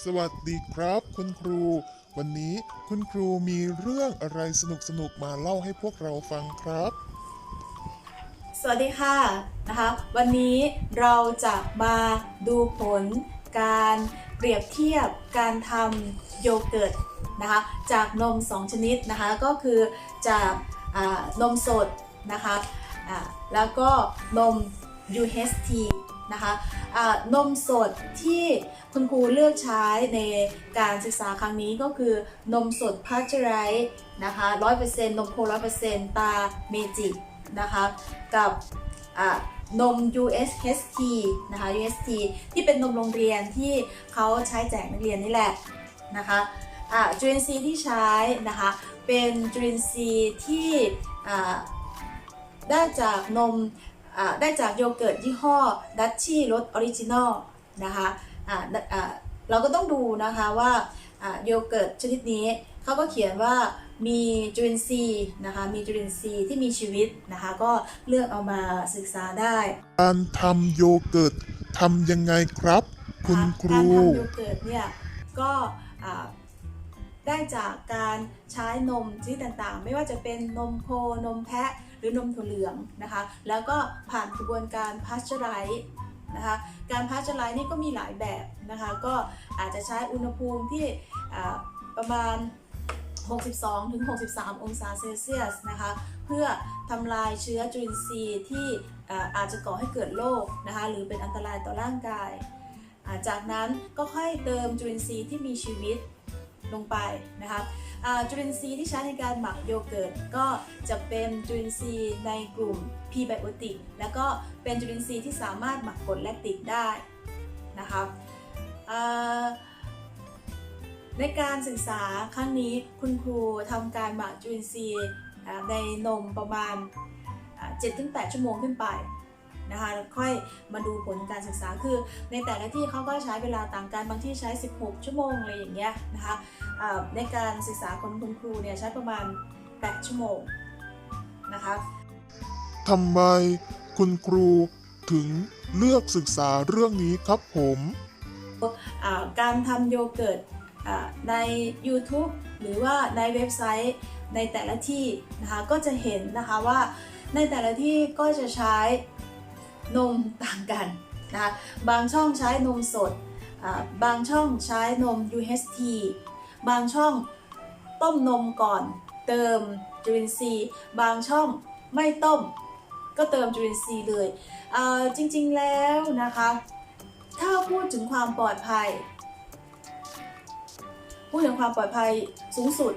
สวัสดีครับ คุณครู วันนี้คุณครูมีเรื่องอะไรสนุกๆมาเล่าให้พวกเราฟังครับ สวัสดีค่ะนะคะ วันนี้เราจะมาดูผลการเปรียบเทียบการทำโยเกิร์ตนะคะจากนม 2 ชนิดนะคะก็คือจากนมสดนะคะแล้วก็นม UHT นะคะอ่านมสดที่คุณครูเลือกใช้ในการศึกษาครั้งนี้ก็คือนมสดพาสเจอไรส์นะคะ100%นมโค100%ตาเมจินะคะกับนม USHT นะคะ UST ที่เป็นนมโรงเรียนที่เขาใช้แจกนักเรียนนี่แหละนะคะจุลินทรีย์ที่ใช้นะคะเป็นจุลินทรีย์ที่ได้จากนม ได้จากโยเกิร์ตยี่ห้อดัชชี่รสออริจินอลนะคะอ่าอ่าเราก็ต้องดูนะคะว่าอ่าโยเกิร์ตชนิดนี้เขาก็เขียนว่ามีจุลินทรีย์นะคะมีจุลินทรีย์ที่มีชีวิตนะคะก็เลือกเอามาศึกษาได้ การทำโยเกิร์ตทำยังไงครับ คุณครูการทำโยเกิร์ตเนี่ยก็อ่าได้จากการใช้นมชนิดต่างๆ ไม่ว่าจะเป็นนมโคนมแพะ หรือนมถั่วเหลืองนะคะ แล้วก็ผ่านกระบวนการพาสเจอไรส์นะคะการพาสเจอไรส์นี่ก็มีหลายแบบนะคะ ก็อาจจะใช้อุณหภูมิที่ประมาณ 62ถึง63 องศาเซลเซียสนะคะ เพื่อทำลายเชื้อจุลินทรีย์ที่อาจจะก่อให้เกิดโรคนะคะ หรือเป็นอันตรายต่อร่างกาย จากนั้นก็ค่อยเติมจุลินทรีย์ที่มีชีวิต ลงไปนะคะอ่าจุลินทรีย์ที่ใช้ในการหมักโยเกิร์ตก็จะเป็นจุลินทรีย์ในกลุ่มพีไบโอติกแล้วก็เป็นจุลินทรีย์ที่สามารถหมักกรดแลคติกได้นะคะอ่าในการศึกษาครั้งนี้คุณครูทำการหมักจุลินทรีย์ในนมประมาณ 7-8 ชั่วโมงขึ้นไป นะคะแล้วค่อยมาดูผลการศึกษาคือ ในแต่ละที่เขาก็ใช้เวลาต่างกันบางที่ใช้ 16 ชั่วโมงอะไรอย่างเงี้ยนะคะอ่าในการศึกษาของคุณครูเนี่ยใช้ประมาณ 8 ชั่วโมงนะคะทำไมคุณครูถึงเลือกศึกษาเรื่องนี้ครับผมอ่าการทำโยเกิร์ตอ่าใน YouTube หรือว่าในเว็บไซต์ในแต่ละที่นะคะก็จะเห็นนะคะว่าในแต่ละที่ก็จะใช้ นมต่างกันนะคะบางช่องใช้นมสด บางช่องใช้นม UHT บางช่องต้มนมก่อนเติมจุลินทรีย์ บางช่องไม่ต้มก็เติมจุลินทรีย์เลยอ่าจริงๆแล้วนะคะ ถ้าพูดถึงความปลอดภัย พูดถึงความปลอดภัยสูงสุด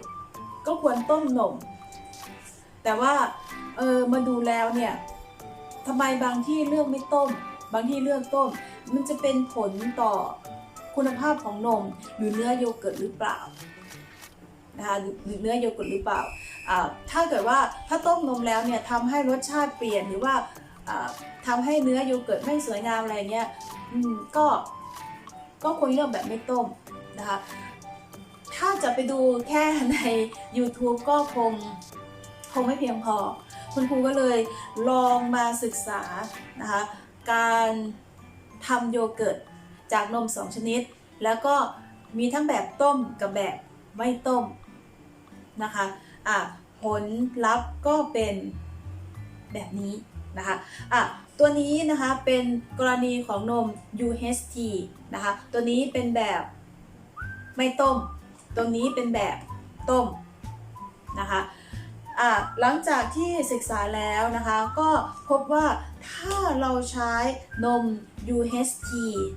ก็ควรต้มนม แต่ว่าเออมาดูแล้วเนี่ย ทำไมบางที่เลือกไม่ต้ม บางที่เลือกต้ม มันจะเป็นผลต่อคุณภาพของนม หรือเนื้อโยเกิร์ตหรือเปล่านะคะหรือเนื้อโยเกิร์ตหรือเปล่า ถ้าเกิดว่าถ้าต้มนมแล้วเนี่ยทำให้รสชาติเปลี่ยนหรือว่าอ่าทำให้เนื้อโยเกิร์ตไม่สวยงามอะไรเงี้ยก็ก็ควรเลือกแบบไม่ต้มนะคะ ถ้าจะไปดูแค่ใน YouTube ก็คงคงไม่เพียงพอ คุณครูก็เลยลองมาศึกษานะคะการทำโยเกิร์ตจากนม 2 ชนิด แล้วก็มีทั้งแบบต้มกับแบบไม่ต้มนะคะอะผลลัพธ์ก็เป็นแบบนี้นะคะอะตัวนี้นะคะเป็นกรณีของนม UHT นะคะ ตัวนี้เป็นแบบไม่ต้ม ตัวนี้เป็นแบบต้มนะคะอะ หลังจากที่ศึกษาแล้วนะคะ ก็พบว่าถ้าเราใช้นม UHT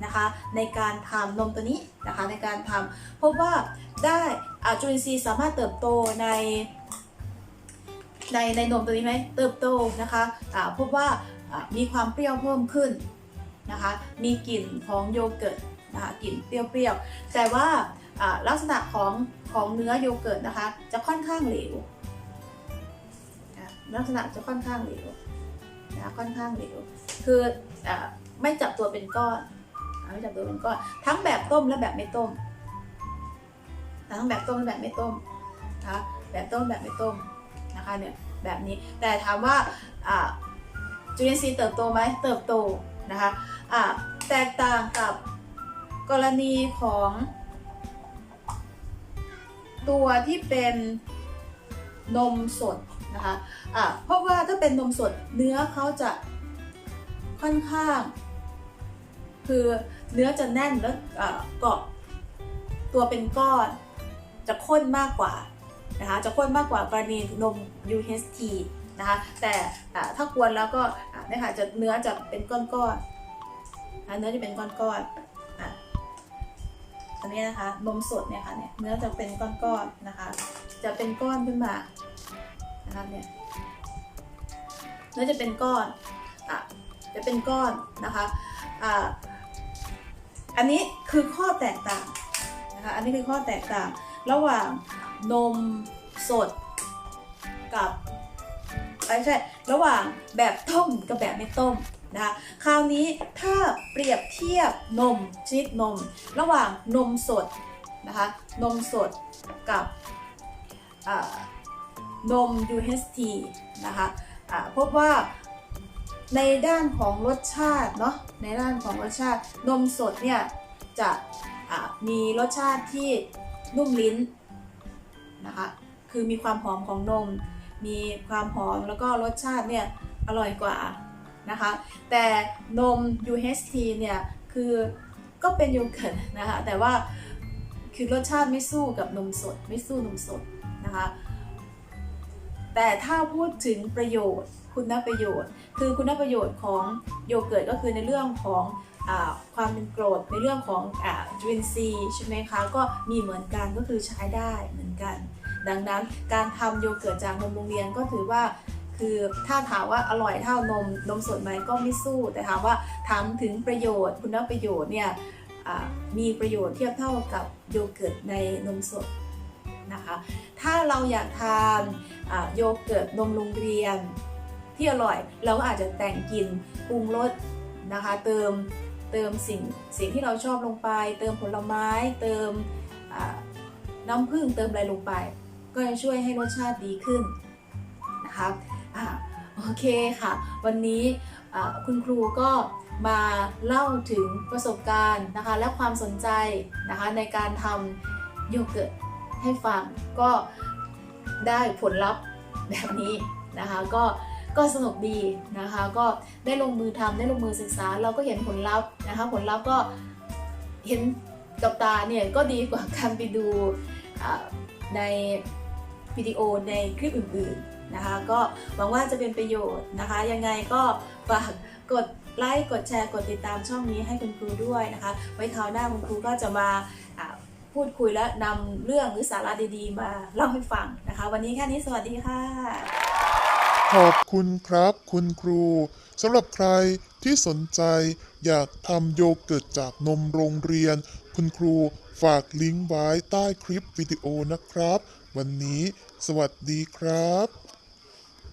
นะคะในการทำนมตัวนี้นะคะในการทำพบว่าได้อะจุลินทรีย์สามารถเติบโตในในในนมตัวนี้ไหมเติบโตนะคะอ่าพบว่ามีความเปรี้ยวเพิ่มขึ้นนะคะมีกลิ่นของโยเกิร์ตนะคะกลิ่นเปรี้ยวๆแต่ว่าลักษณะของของเนื้อโยเกิร์ตนะคะจะค่อนข้างเหลว ลักษณะจะค่อนข้างเหลวนะค่อนข้างเหลวคืออไม่จับตัวเป็นก้อนไม่จับตัวเป็นก้อนทั้งแบบต้มและแบบไม่ต้มทั้งแบบต้มและแบบไม่ต้มนะคะแบบต้มแบบไม่ต้มนะคะเนี่ยแบบนี้แต่ถามว่าจุลินทรีย์เติบโตไหมเติบโตนะคะอ่าแตกต่างกับกรณีของตัวที่เป็นนมสด นะคะอะเพราะว่าถ้าเป็นนมสดเนื้อเขาจะค่อนข้าง คือเนื้อจะแน่นแล้วเกาะตัวเป็นก้อนจะข้นมากกว่านะคะจะข้นมากกว่ากรณีนม UHT นะคะแต่ถ้ากวนแล้วก็เนี่ยค่ะจะเนื้อจะเป็นก้อนๆอะเนื้อจะเป็นก้อนๆอะอันนี้นะคะนมสดเนี่ยค่ะเนี่ยเนื้อจะเป็นก้อนๆนะคะ จะเป็นก้อนขึ้นมา นะคะเนี่ยเนื้อจะเป็นก้อนอะจะเป็นก้อนนะคะอ่าอันนี้คือข้อแตกต่างนะคะอันนี้คือข้อแตกต่าง ระหว่างนมสดกับไม่ใช่ระหว่างแบบต้มกับแบบไม่ต้มนะคะคราวนี้ถ้าเปรียบเทียบนมชนิดนม ระหว่างนมสดนะคะนมสดกับอ่า นม UHT นะคะอ่าพบว่าในด้านของรสชาติเนาะในด้านของรสชาตินมสดเนี่ยจะอ่ามีรสชาติที่นุ่มลิ้นนะคะคือมีความหอมของนม มีความหอมแล้วก็รสชาติเนี่ยอร่อยกว่านะคะแต่นม UHT เนี่ยคือก็เป็นโยเกิร์ตนะคะแต่ว่าคือรสชาติไม่สู้กับนมสด ไม่สู้นมสดนะคะ แต่ถ้าพูดถึงประโยชน์ คุณประโยชน์ คือคุณประโยชน์ของโยเกิร์ตก็คือในเรื่องของอความเป็นกรดในเรื่องของจุลินทรีย์ใช่ไหมคะก็มีเหมือนกันก็คือใช้ได้เหมือนกัน ดังนั้นการทำโยเกิร์ตจากนมโรงเรียนก็ถือว่าคือถ้าถามว่าอร่อยเท่านมนมสดไหมก็ไม่สู้ แต่ถามว่าถามถึงประโยชน์ คุณประโยชน์เนี่ยมีประโยชน์เทียบเท่ากับโยเกิร์ตในนมสด นะคะ ถ้าเราอยากทานโยเกิร์ตนมโรงเรียน ที่อร่อยเราก็อาจจะแต่งกลิ่นปรุงรสนะคะ เติมเติมสิ่งสิ่งที่เราชอบลงไป เติมผลไม้ เติมน้ำผึ้งเติมอะไรลงไป ก็จะช่วยให้รสชาติดีขึ้นนะคะอ่าโอเคค่ะ วันนี้คุณครูก็มาเล่าถึงประสบการณ์นะคะ และความสนใจนะคะในการทำโยเกิร์ต ให้ฟังก็ได้ผลลัพธ์แบบนี้นะคะก็ก็สนุกดีนะคะก็ได้ลงมือทำได้ลงมือศึกษา เราก็เห็นผลลัพธ์นะคะผลลัพธ์ก็เห็นกับตาเนี่ยก็ดีกว่าการไปดูในวิดีโอในคลิปอื่นๆนะคะก็หวังว่าจะเป็นประโยชน์นะคะยังไงก็ฝากกดไลค์กดแชร์กดติดตามช่องนี้ให้คุณครูด้วยนะคะ ไว้คราวหน้าคุณครูก็จะมาา พูดคุยและนำเรื่องหรือสาระดีๆ มาเล่าให้ฟังนะคะ วันนี้แค่นี้สวัสดีค่ะ ขอบคุณครับ คุณครูสำหรับใครที่สนใจอยากทำโยเกิร์ตจากนมโรงเรียน คุณครูฝากลิงก์ไว้ใต้คลิปวิดีโอนะครับ วันนี้สวัสดีครับ